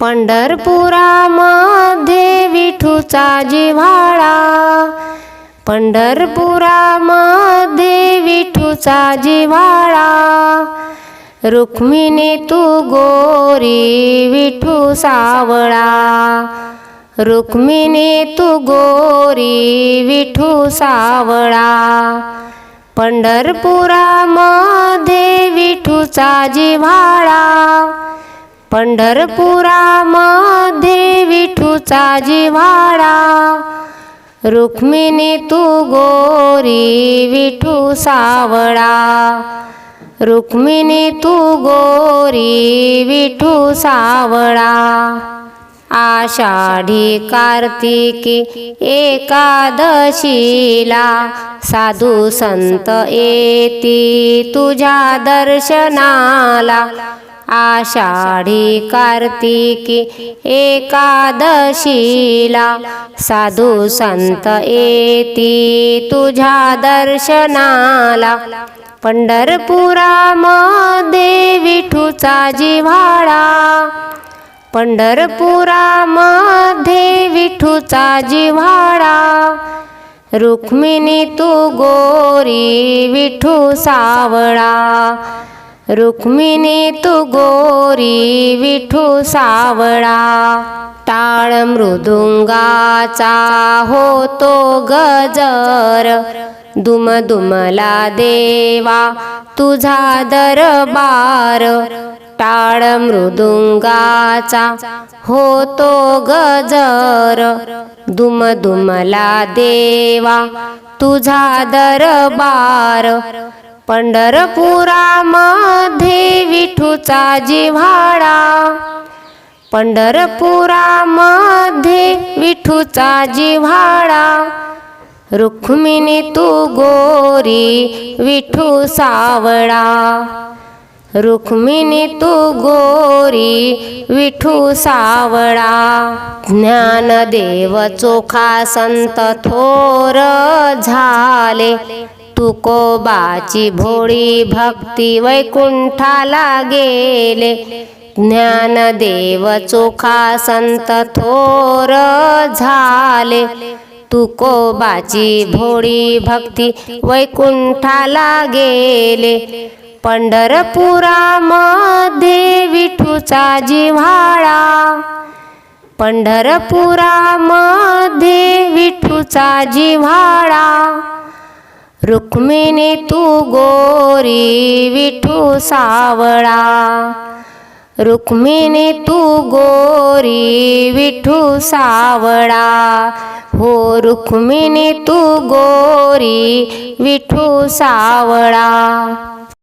पंढरपुरामध्ये विठूचा जिव्हाळा. पंढरपुरामध्ये विठूचा जिव्हाळा. रुक्मिणी तू गोरी विठू सावळा. रुक्मिणी तू गोरी विठू सावळा. पंढरपुरामध्ये विठूचा जिव्हाळा. पंढरपुरामध्ये विठूचा जिवाडा रुक्मिणी तू गोरी विठू सावळा. रुक्मिणी तू गोरी विठू सावळा. आषाढी कार्तिकी एकादशीला साधू संत येती तुझ्या दर्शनाला. आषाढी कार्तिकी एकादशीला साधू संत येती तुझ्या दर्शनाला. पंढरपुरामध्ये विठूचा जिव्हाळा. पंढरपुरामध्ये विठूचा जिव्हाळा. रुक्मिणी तू गोरी विठू सावळा. रुक्मिणी तू गोरी विठू सावळा. टाळ मृदुंगाचा होतो गजर. दुम दुमला देवा तुझा दरबार. टाळ मृदुंगाचा होतो गजर. दुम दुमला देवा तुझा दरबार. पंढरपुरामध्ये विठूचा जिव्हाळा. पंढरपुरामध्ये विठूचा जिव्हाळा. रुक्मिणी तू गोरी विठू सावळा. रुक्मिणी तू गोरी विठू सावळा. ज्ञानदेव चोखा संत थोर झाले. तुकोबाची भोळी भक्ती वैकुंठाला गेले. ज्ञानदेव चोखा संत थोर झाले. तुकोबाची भोळी भक्ती वैकुंठाला गेले. पंढरपुरामध्ये विठूचा जिव्हाळा. पंढरपुरामध्ये विठूचा जिव्हाळा. रुक्मिणी तू गोरी विठू सावळा. रुक्मिणी तू गोरी विठू सावळा. हो रुक्मिणी तू गोरी विठू सावळा.